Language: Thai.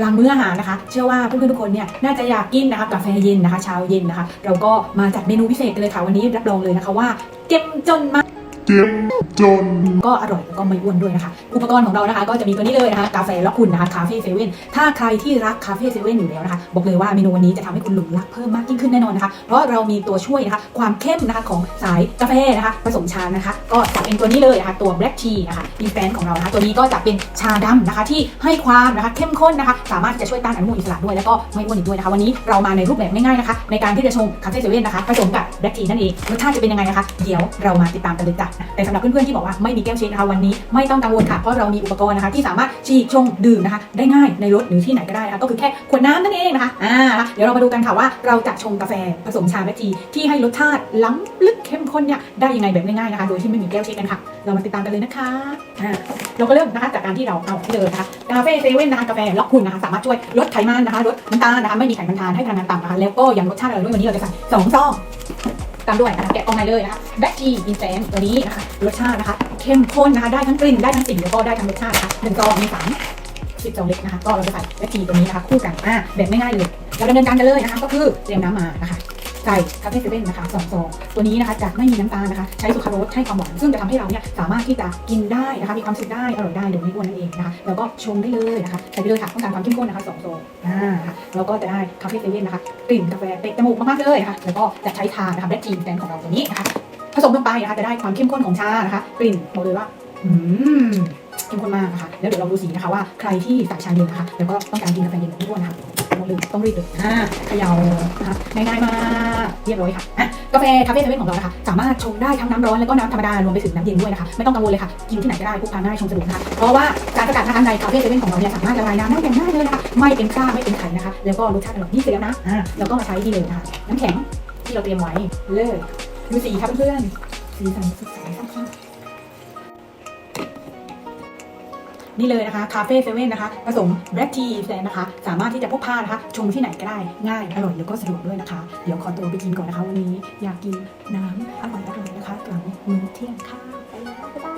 หลังมื้ออาหารนะคะ เชื่อว่าเพื่อนๆทุกคนเนี่ยน่าจะอยากกินนะคะกาแฟเย็นนะคะเช้าเย็นนะคะ เราก็มาจัดเมนูพิเศษกันเลยค่ะวันนี้รับรองเลยนะคะว่าเจ็มจนมาก เจ็บจน ก็อร่อยแล้วก็ไม่อ้วนด้วยนะคะ อุปกรณ์ของเรานะคะ ก็จะมีตัวนี้เลยนะคะกาแฟล็อกคุณนะคะคาเฟ่เซเว่นถ้าใครที่รักคาเฟ่เซเว่นอยู่แล้วนะคะบอกเลยว่าเมนูวันนี้จะทำให้คุณหลงรักเพิ่มมากยิ่งขึ้นแน่นอนนะคะ เพราะเรามีตัวช่วยนะคะความเข้มนะคะของสายกาแฟนะคะผสมชานะคะ ก็จะเป็นตัวนี้เลยนะคะตัว black tea นะคะอินแฟนของเรานะคะตัวนี้ก็จะเป็นชาดำนะคะที่ให้ความนะคะเข้มข้นนะคะ สามารถที่จะช่วยต้านอนุมูลอิสระด้วยแล้วก็ไม่อ้วนอีกด้วยนะคะวันนี้เรามาในรูปแบบง่ายๆนะคะในการที่จะชงคาเฟ่เซเว่นนะคะผสมกับ black tea นั่นเองรสชาติจะเป็นยังไงนะคะเดี๋ยวเรามาติดตามกันเลยจ้ะแต่สำหรับเพื่อนๆที่บอกว่าไม่มีแก้วเชคนะคะวันนี้ไม่ต้องกังวลค่ะเพราะเรามีอุปกรณ์นะคะที่สามารถฉีกชงดื่มนะคะได้ง่ายในรถหรือที่ไหนก็ได้นะคะก็คือแค่ขวดน้ำนั่นเองนะคะอ่าเดี๋ยวเรามาดูกันค่ะว่าเราจะชงกาแฟผสมชาแบล็คทีที่ให้รสชาติล้ำลึกเข้มข้นเนี่ยได้ยังไงแบบง่ายๆนะคะ โดยที่ไม่มีแก้วเชคกันค่ะเรามาติดตามกันเลยนะคะอ่าเราก็เริ่มนะคะจากการที่เราเอาที่เดิมนะคะกาแฟเซเว่นนะคะกาแฟล็อกคุณนะคะสามารถช่วยลดไขมันนะคะลดน้ำตาลนะคะไม่มีไขมันทานให้พลังงานต่ำนะคะแล้วก็ยังรสชาติอร่อยด้วยวันนี้เราจะใส่สองซอง ตามด้วยนะคะแกะกล่องในเลยนะคะแบล็กทีอินแซนตัวนี้นะคะรสชาตินะคะเข้มข้นนะคะได้ทั้งกลิ่นได้ทั้งสีแล้วก็ได้ทั้งรสชาตินะคะหนึ่งซองมีสามสิบซองเล็กนะคะก็เราจะใส่แบล็กทีตัวนี้นะคะคู่กันอ่าแบบไม่ง่ายเลยเราดำเนินการกันเลยนะคะก็คือเตรียมน้ำมานะคะ ใส่คาเฟ่เซเว่นนะคะสองซองตัวนี้นะคะจะไม่มีน้ำตาลนะคะ ใช้สุคราโรสให้ความหวานซึ่งจะทำให้เราเนี่ยสามารถที่จะกินได้นะคะ มีความสุขได้อร่อยได้โดยไม่อ้วนนั่นเองนะคะแล้วก็ชงได้เลยนะคะใส่ไปเลยค่ะต้องการความเข้มข้นนะคะสองซองอ่าค่ะแล้วก็จะได้คาเฟ่เซเว่นนะคะกลิ่นกาแฟเตะจมูกมากๆเลยค่ะแล้วก็จะใช้ทานนะคะแบล็คทีแฟนของเราตัวนี้นะคะผสมลงไปนะคะจะได้ความเข้มข้นของชานะคะกลิ่นบอกเลยว่าอืมเข้มข้นมากนะคะแล้วเดี๋ยวเราดูสีนะคะว่าใครที่ใส่ชาเย็นนะคะแล้วก็ต้องการกินกาแฟเย็นแบบไม่อ้วนนะคะ ต้องรีบต้องรีบเลยอ่าเขย่านะคะง่ายๆมากเรียบร้อยค่ะอะกาแฟคาเฟ่เซเว่นของเรานะคะสามารถชงได้ทั้งน้ำร้อนแล้วก็น้ำธรรมดารวมไปถึงน้ำเย็นด้วยนะคะไม่ต้องกังวลเลยค่ะกินที่ไหนก็ได้พกพาง่ายชงสะดวกนะคะเพราะว่าการสกัดนะคะในคาเฟ่เซเว่นของเราเนี่ยสามารถละลายน้ำได้อย่างง่ายเลยนะคะไม่เป็นคราบไม่เป็นไข่นะคะ แล้วก็รสชาติอร่อยนี่เสร็จแล้วนะอ่าแล้วก็มาใช้ที่เลยนะคะน้ำแข็งที่เราเตรียมไว้เลยดูสีค่ะเพื่อนๆสีสันสดใสซับซ้อ นี่เลยนะคะคาเฟ่เซเว่นนะคะผสมแบล็กทีแฟนนะคะ สามารถที่จะพกพานะคะชงที่ไหนก็ได้ง่ายอร่อยแล้วก็สะดวกด้วยนะคะ เดี๋ยวขอตัวไปกินก่อนนะคะ วันนี้อยากกินน้ำอร่อยอร่อยๆนะคะหลังมื้อเที่ยงค่ะไปแล้วบ๊ายบาย